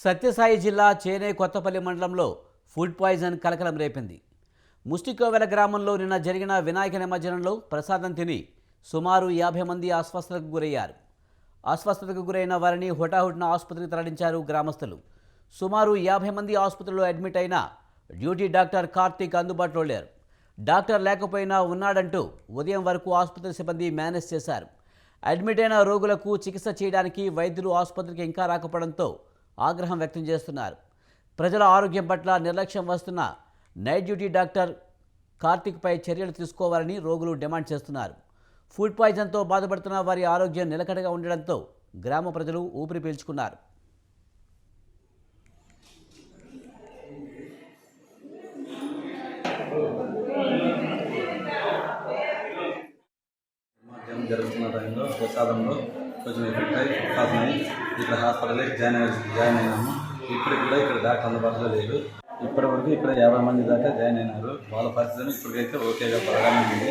సత్యసాయి జిల్లా చేనే కొత్తపల్లి మండలంలో food poison కలకలం రేపింది. ముస్టికోవెల గ్రామంలో నిన్న జరిగిన వినాయక నిమజ్జనంలో ప్రసాదం తిని సుమారు యాభై మంది అస్వస్థతకు గురయ్యారు. అస్వస్థతకు గురైన వారిని హుటాహుటిన ఆసుపత్రికి తరలించారు గ్రామస్తులు. సుమారు యాభై మంది ఆసుపత్రిలో అడ్మిట్ అయిన డ్యూటీ డాక్టర్ కార్తీక్ అందుబాటులో లేరు. డాక్టర్ లేకపోయినా ఉన్నాడంటూ ఉదయం వరకు ఆసుపత్రి సిబ్బంది మేనేజ్ చేశారు. అడ్మిట్ అయిన రోగులకు చికిత్స చేయడానికి వైద్యులు ఆసుపత్రికి ఇంకా రాకపోవడంతో ఆగ్రహం వ్యక్తం చేస్తున్నారు. ప్రజల ఆరోగ్యం పట్ల నిర్లక్ష్యం వస్తున్న నైట్ డ్యూటీ డాక్టర్ కార్తిక్పై చర్యలు తీసుకోవాలని రోగులు డిమాండ్ చేస్తున్నారు. ఫుడ్ పాయిజన్తో బాధపడుతున్న వారి ఆరోగ్యం నిలకడగా ఉండడంతో గ్రామ ప్రజలు ఊపిరి పీల్చుకున్నారు. జరుగుతున్న టైంలో ప్రసాదంలో కొంచెం ఎఫెక్ట్ అయ్యి ప్రసాదం ఇక్కడ హాస్పిటల్లో జాయిన్ జాయిన్ అయినాము. ఇప్పుడు కూడా ఇక్కడ డాక్టర్ అందుబాటులో లేదు ఇప్పటి వరకు ఇక్కడ యాభై మంది దాకా జాయిన్ అయినారు. వాళ్ళ పరిస్థితి ఇప్పటికైతే ఓకేగా బాగానే ఉంది.